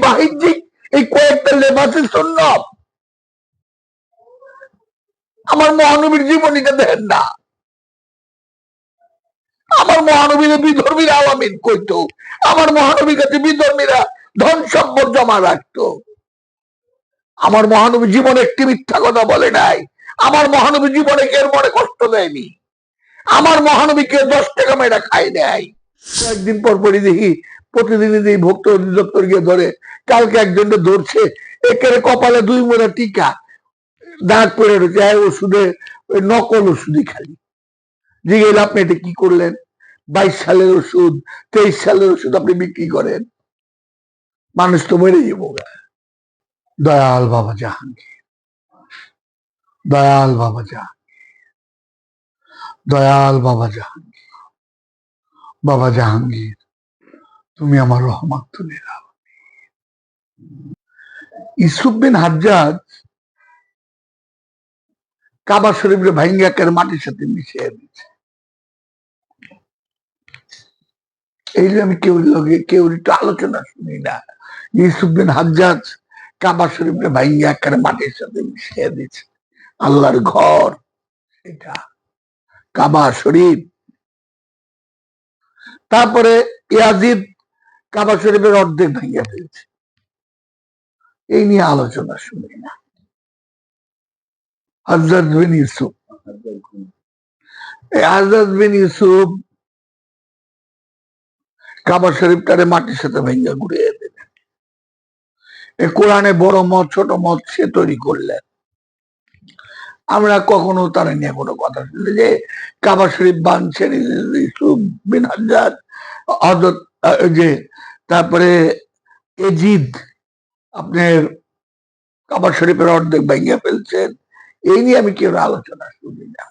বাহ্যিক এই কয়েকটা লেবাসের জন্য। আমার মহানবীর জীবনীটা দেখেন না। আমার মহানবীর বিধর্মীরা আওয়ামীর কইতো আমার মহানবীর কাছে বিধর্মীরা ধন সম্পদ জমা রাখতো। আমার মহানবী জীবনে একটি মিথ্যা কথা বলে নাই। আমার মহানবী জীবনে কেউ মনে কষ্ট দেয়নি। আমার মহানবী মহানবীকে দশ টাকা মেয়েরা খাই নেয় কয়েকদিন পর পরই দেখি প্রতিদিনই দেখি ভক্ত অধিদপ্তর গিয়ে ধরে, কালকে একজনকে ধরছে, একের কপালে দুই মোড়া টিকা দাঁত পড়ে রয়েছে ওষুধে নকল ওষুধই খালি। জিগেল আপনি এটা কি করলেন? বাইশ সালের ওষুধ, তেইশ সালের ওষুধ আপনি বিক্রি করেন? মানুষ তো মরে যাব দয়াল বাবা জাহাঙ্গীর। দয়াল বাবা জাহাঙ্গীর। দয়াল বাবা জাহাঙ্গীর। বাবা জাহাঙ্গীর। তুমি আমার রহমত তুলে দাও। ইসুফ বিন হাজ্জাজ কাবা শরীফের ভাইঙ্গাকের মাটির সাথে মিশিয়ে দিচ্ছে এই আমি কেউ লগে কেউ একটু আলোচনা শুনি না, ইউসুফ বিন হাজ্জাজ কাবা শরীফের ভাইঙ্গাকের মাটির সাথে মিশিয়ে দিচ্ছে আল্লাহর ঘর, এটা কাবা শরীফ। তারপরে ইয়াজিদ কাবা শরীফের অর্ধেক ভাঙিয়ে ফেলছে। এই নিয়ে আলোচনা শুনি না। হজরত বিন ইউসুফ হজরত বিন ইউসুফ কাবা মাটির সাথে ভেঙ্গে ঘুরিয়ে দিলেন। এই কোরআনে বড় মত, ছোট মত সে তৈরি করলেন। আমরা কখনো তারা নিয়ে কোনো কথা শুনি যে কাবা শরীফ বানছেন ইউসুফ বিন হাজার হজরত যে তারপরে এজিদ, আপনার কাবা শরীফের অর্ধেক ভেঙে ফেলছেন। এই নিয়ে আমি কেউ আলোচনা শুনি না।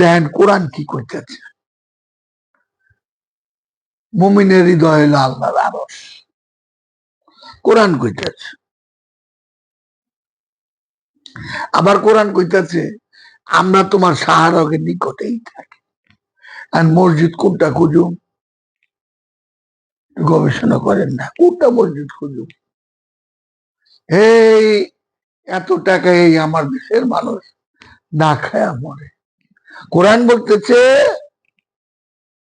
দেখেন, কোরআন কি করতেছে মুমিনের হৃদয় হলো আল্লাহর আরস। কোরআন কইতেছে। আবার কোরআন কইতেছে, আমরা তোমার সাহারকের নিকটেই থাকি। আর মসজিদ কোনটা খুঁজুম? গবেষণা করেন না। কোনটা মসজিদ খুঁজুম এই এত টাকা এই আমার দেশের মানুষ না খায়া মরে। কোরআন বলতেছে,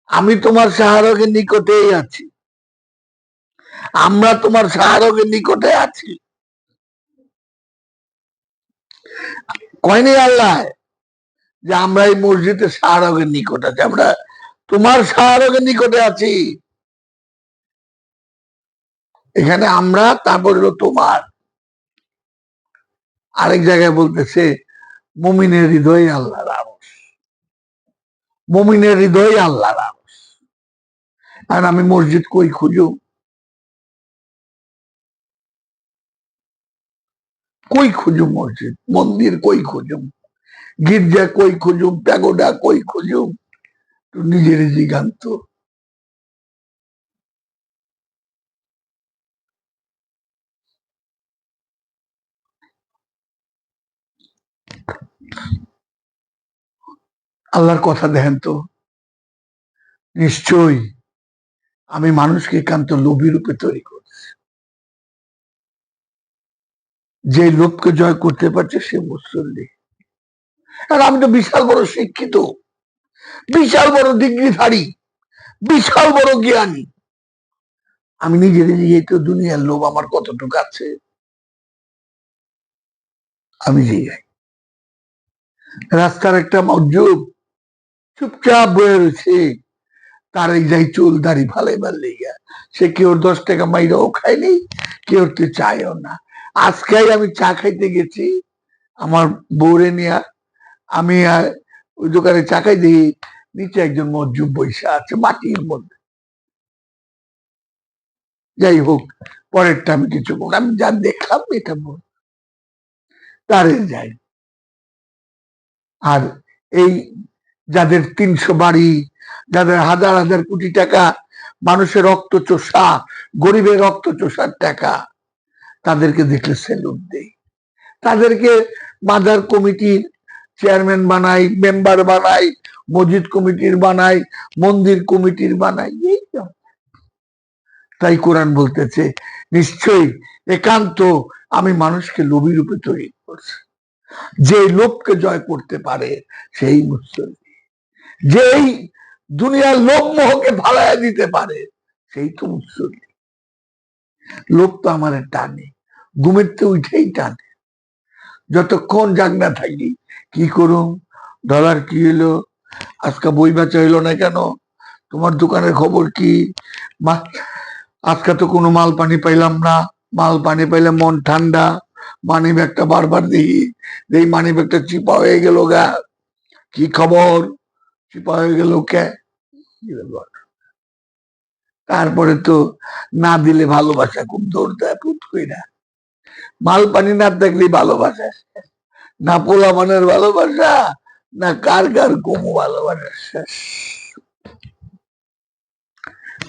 আমি তোমার সাহারকের নিকটেই আছি। আমরা তোমার সাহারকের নিকটে আছি। কয়নি আল্লাহ? যে আমরা এই মসজিদে সাহারকের নিকট আছি। আমরা তোমার সাহারকের নিকটে আছি। এখানে আমরা, তারপর হলো তোমার। আরেক জায়গায় বলতেছে, মুমিনের হৃদয় আল্লাহর আরস মুমিনের হৃদয় আল্লাহর আরস আর আমি মসজিদ কই খুঁজু? কই খুঁজুম মসজিদ? মন্দির কই খুঁজুম গির্জা কই খুঁজুম প্যাগোডা কই খুঁজুম নিজের জিগান্ত। আল্লাহর কথা দেখেন তো। নিশ্চয়ই আমি মানুষকে একান্ত লোভী রূপে তৈরি করছি। যে লোভকে জয় করতে পারছে সে মুসল্লি আর আমি তো বিশাল বড় শিক্ষিত, বিশাল বড় ডিগ্রিধারী, বিশাল বড় জ্ঞানী। আমি নিজে নিজে তো দুনিয়ার লোভ আমার কতটুকু আছে? আমি যে যাই। রাস্তার একটা মজ্জুব। চুপচাপ বয়ে রয়েছে। তার এই যাই চুল দাড়ি ফালাইবার লেগা। সে কেউ দশ টাকা মাইরাও খায়নি কেউ তো চায়ও না। আজকে আমি চা খাইতে গেছি। আমার বউরে নিয়ে আমি আর ওই দোকানে চা খাই দিই নিচে একজন মজ্জুব বৈশা আছে মাটির মধ্যে। যাই হোক, পরেরটা আমি কিছু আমি যা দেখলাম এটা বল। তারে যাই। আর এই যাদের তিনশো বাড়ি, যাদের হাজার হাজার কোটি টাকা মানুষের রক্ত চোষা, গরিবের রক্ত চোষার টাকা, তাদেরকে দেখলে সেলুট দেই। তাদেরকে মাদার কমিটির চেয়ারম্যান বানাই, মেম্বার বানাই, মসজিদ কমিটির বানাই, মন্দির কমিটির বানাই, এই তাই কোরআন বলতেছে, নিশ্চয়ই একান্ত আমি মানুষকে লোভী রূপে তৈরি করছি। যে লোককে জয় করতে পারে, সেই মুসল্লি যেই দুনিয়ার লোভ মোহকে ফালাইয়া দিতে পারে, সেই তো মুসল্লি লোভ তো আমার টানে, ঘুমের তো উঠেই টানে। যতক্ষণ জাগ না থাকি, কি করুম? ডলার কি এলো আজকে বই বেচা হইল না কেন? তোমার দোকানের খবর কি? আজকে তো কোনো মাল পানি পাইলাম না। মাল পানি পাইলে মন ঠান্ডা। মানি ব্যাগটা বারবার দেখি। এই মানি ব্যাগটা চিপা হয়ে গেল গা। কি খবর? চিপা হয়ে গেল কে? তারপরে তো না দিলে ভালোবাসা খুব দৌড় দেয়, পুত কইরা। মাল পানি না দেখলে ভালোবাসা না পোলা মানের ভালোবাসা, না কার কার কমু ভালোবাসা শেষ।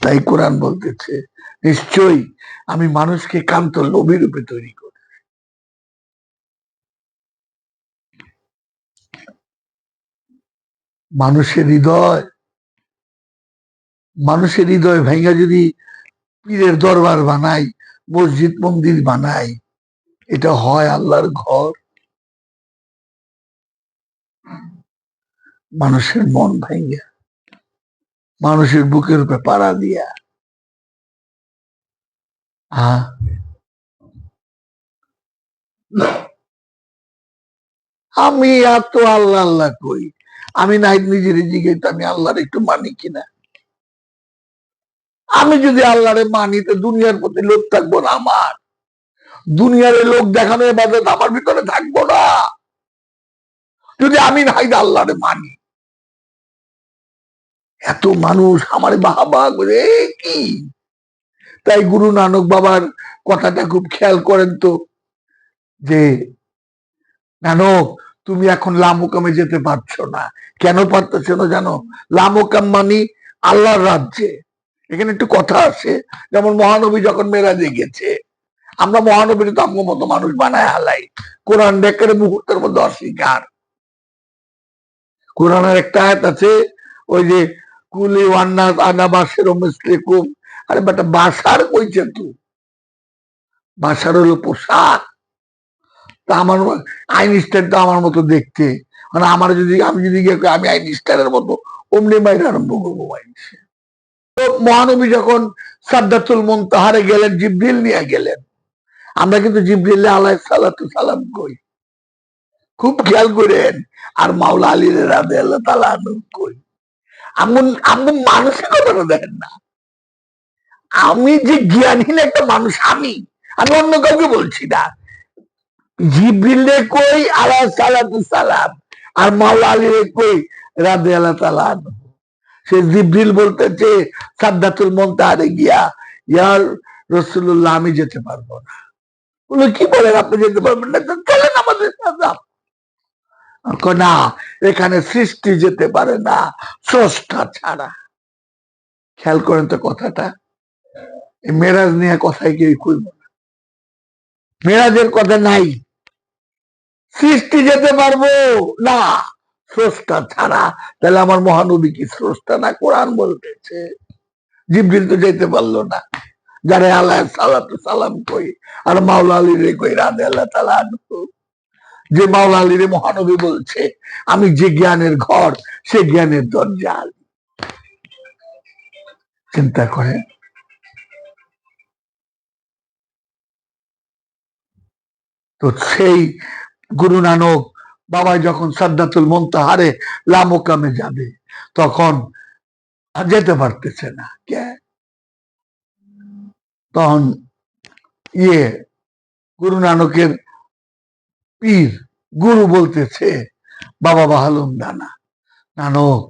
তাই কোরআন বলতেছে, নিশ্চয়ই আমি মানুষকে কান্ত লোভী রূপে তৈরি করি। মানুষের হৃদয় মানুষের হৃদয় ভেঙে যদি পীরের দরবার বানাই, মসজিদ, মন্দির বানাই, এটা হয় আল্লাহর ঘর। মানুষের মন ভাঙ্গা মানুষের বুকের উপরে পাড়া দিয়া। আমি এত আল্লাহ আল্লাহ কই? আমি নাই, নিজের জিগে আমি আল্লাহর একটু মানি কিনা। আমি যদি আল্লাহরে মানি, তো দুনিয়ার প্রতি লোক থাকব না আমার। দুনিয়ার লোক দেখানো এবাদত আমার ভিতরে থাকব না। যদি আমি নাই আল্লাহরে মানি। এত মানুষ আমার বাবা করে, "এ কি? তাই গুরু নানক বাবার কথাটা খুব খেয়াল করেন তো, যে, নানক তুমি এখন লামুকামে যেতে পারছ না। কেন পারতেছো না জানো? লামুকাম মানি আল্লাহর রাজ্যে। এখানে একটু কথা আছে যেমন মহানবী যখন মেরাজে গেছে, আমরা মহানবীর তো মতো মানুষ বানায় হালাই। কোরআন ডেকের মুহূর্তের মধ্যে অস্বীকার। কোরআনের একটা আয়াত আছে, ওই যে, কুলি ওয়ান্নাস আনা বাসের মিসলিকুম। আরে বেটা বাসার কইছে তু? বাসার হলো পোশাক। তা আমার আইনস্টাইন তো আমার মতো দেখতে। মানে আমার যদি, আমি যদি আমি আইনস্টাইনের মতো, অমনি বাইরে আরম্ভ করব মহানবী যখন সাদ্দাতুল মুনতাহারে গেলেন, জিব্রিল নিয়ে গেলেন। আমরা কিন্তু জিব্রিল আলাহ সালাতু সালাম কই। খুব খেয়াল করেন, আর মাওলা আলী রাদে আল্লাহ তালা কই। এমন এমন মানসিকতাটা দেখেন না। আমি যে জ্ঞানহীন একটা মানুষ, আমি আমি অন্য কাউকে বলছি না। জিব্রিলে কই? আলাহ সালাতু সালাম। আর মাওলা আলী কই? রাদে আল্লাহ তালা সে জিব্রিল বলতেছে, সাদ্দাতুল মন্তাহারে গিয়া ইয়ার রসুল্লাহ আমি যেতে পারব না। বলে, কি বলেন, আপনি যেতে পারবেন না? তো চলেন আমাদের সাথে না, এখানে সৃষ্টি যেতে পারে না, স্রষ্টা ছাড়া। খেয়াল করেন তো কথাটা। মেরাজ নিয়ে কথাই কেউ কইব না। মেরাজের কথা নাই। সৃষ্টি যেতে পারব? না। স্রষ্টা ছাড়া। তাহলে আমার মহানবী কি স্রষ্টা না কোরআন বলতেছে? জিব্রিল তো যেতে পারল না। যারে আল্লাহ সালাতু সালাম কই, আর মাওলা আলী রে কই, রাধে আল্লাহ তালা যে মাওলা আলী রে মহানবী বলছে, আমি যে জ্ঞানের ঘর, সে জ্ঞানের দরজা চিন্তা করে তো সেই গুরু নানক বাবা যখন সাদ্দাতুল মন্তাহারে লামোকামে যাবে, তখন যেতে পারতেছে না। কে? তখন ইয়ে গুরু নানকের পীর গুরু বলতেছে, বাবা বাহালুম দানা নানক,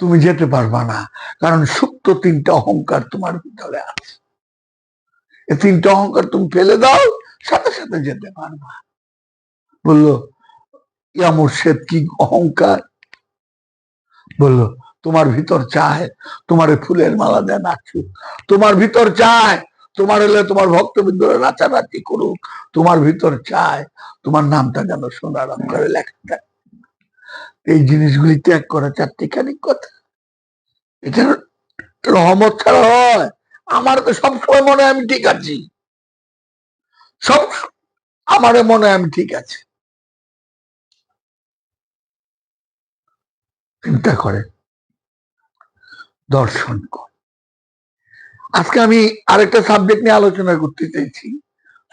তুমি যেতে পারবা না, কারণ সুপ্ত তিনটা অহংকার তোমার ভিতরে আছে। এই তিনটা অহংকার তুমি ফেলে দাও, সাথে সাথে যেতে পারবা। বলল, ইয়া মুর্শেদ, কি অহংকার? বলল, তোমার ভিতর চায়, তোমার ফুলের মালা দেয় নাচু। তোমার ভিতর চায়, তোমার হলে তোমার ভক্তবৃন্দ নাচানাচি করুক। তোমার ভিতর চায়, তোমার নামটা যেন সোনার অক্ষরে লেখা থাকে। এই জিনিসগুলি ত্যাগ করা চারটিখানি কথা। এটা রহমত ছাড়া হয়। আমার তো সবসময় মনে হয় আমি ঠিক আছি। সব আমার মনে হয় আমি ঠিক আছে। চিন্তা করে। দর্শন কর। আজকে আমি আরেকটা সাবজেক্ট নিয়ে আলোচনা করতে চাইছি।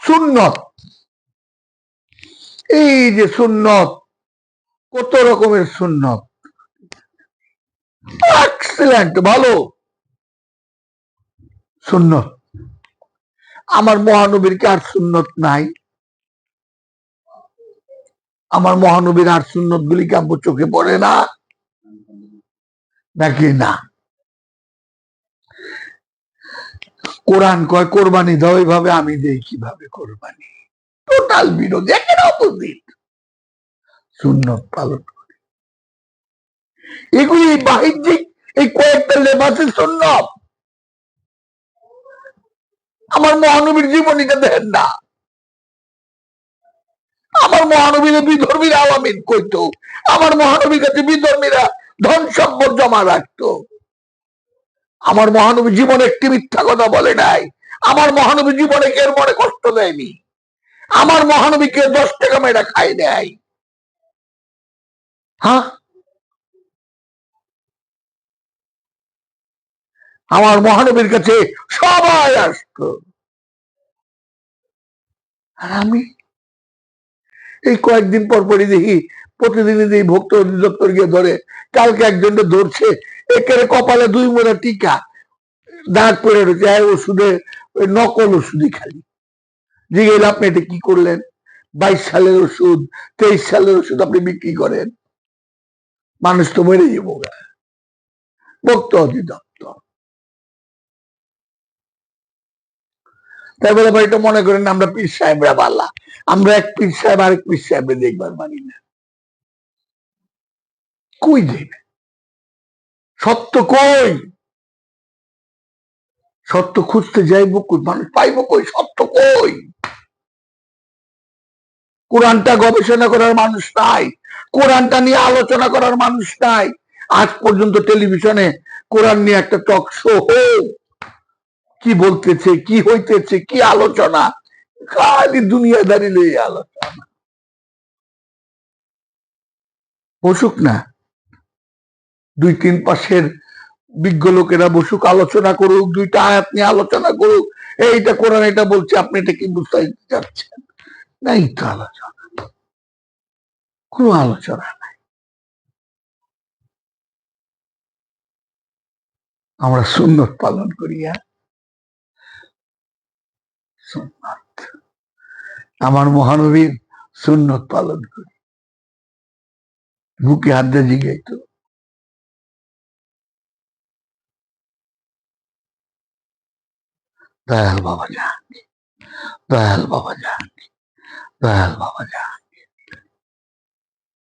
সুন্নত। এই যে সুন্নত, কত রকমের সুন্নত? এক্সেলেন্ট ভালো। সুন্নত। আমার মহানবীর কি আর সুন্নত নাই? আমার মহানবীর আর সুন্নত গুলি কি চোখে পড়ে না? নাকি না? কোরআন কয়, কোরবানি দাও, এইভাবে আমি দেই, কীভাবে কোরবানি? টোটাল বিরোধী, একের অপোজিট। সুন্নত পালন করে। এগুলি বাহ্যিক এই কয়েকটা লেবাসের সুন্নত। আমার মহানবীর জীবনীটা দেন না। আমার মহানবীর বিধর্মীরা আওয়ামিন কইতো, আমার মহানবীর কাছে বিধর্মীরা ধন সম্পদ জমা রাখতো। আমার মহানবী জীবনে একটি মিথ্যা কথা বলে নাই। আমার মহানবী জীবনে কেউ মনে কষ্ট দেয়নি। আমার মহানবীকে দশ টাকা মেয়েরা খাই দেয় হ্যাঁ? আমার মহানবীর কাছে সবাই আসতো। আর আমি এই কয়েকদিন পর পরই দেখি প্রতিদিনই দেখি ভক্ত অধিদপ্তর গিয়ে ধরে কালকে একজনকে ধরছে। একেবারে কপালে দুই মোড়া টিকা। দাগ পড়ে রয়েছে ওষুধে, ওই নকল ওষুধই খালি। জিগেল আপনি এটা কি করলেন? বাইশ সালের ওষুধ, তেইশ সালের ওষুধ আপনি বিক্রি করেন? মানুষ তো মরে যাব। ভক্ত অধিদপ্তর। তাই বলে ভাই এটা মনে করেন, আমরা পীর সাহেবরা বালা। আমরা এক পীর সাহেব, আরেক পীর সাহেবরে দেখবার মানি না। কই দেবে? সত্য কই? সত্য খুঁজতে যাইব কই? মানুষ পাইব কই? সত্য কই? কোরআনটা গবেষণা করার মানুষ নাই। কোরআনটা নিয়ে আলোচনা করার মানুষ নাই। আজ পর্যন্ত টেলিভিশনে কোরআন নিয়ে একটা টক শো হোক কি বলতেছে, কি হইতেছে, কি আলোচনা? খালি দুনিয়াদারি লই আলোচনা। বসুক না। দুই তিন পাশের বিজ্ঞ লোকেরা বসুক, আলোচনা করুক, দুইটা আয়াত নিয়ে আলোচনা করুক। এইটা কোরআন এটা বলছে, আপনি এটা কি বুঝতে চাচ্ছেন? নাই তো আলোচনা। কোনো আলোচনা নাই। আমরা সুন্নত পালন করি হ্যাঁ? সুন্নত। আমার মহানবীর সুন্নত পালন করি। বুকে হাত দিয়ে জিগাইতো দয়াল বাবা জাহাঙ্গীর দয়াল বাবা জাহাঙ্গীর দয়াল বাবা জাহাঙ্গীর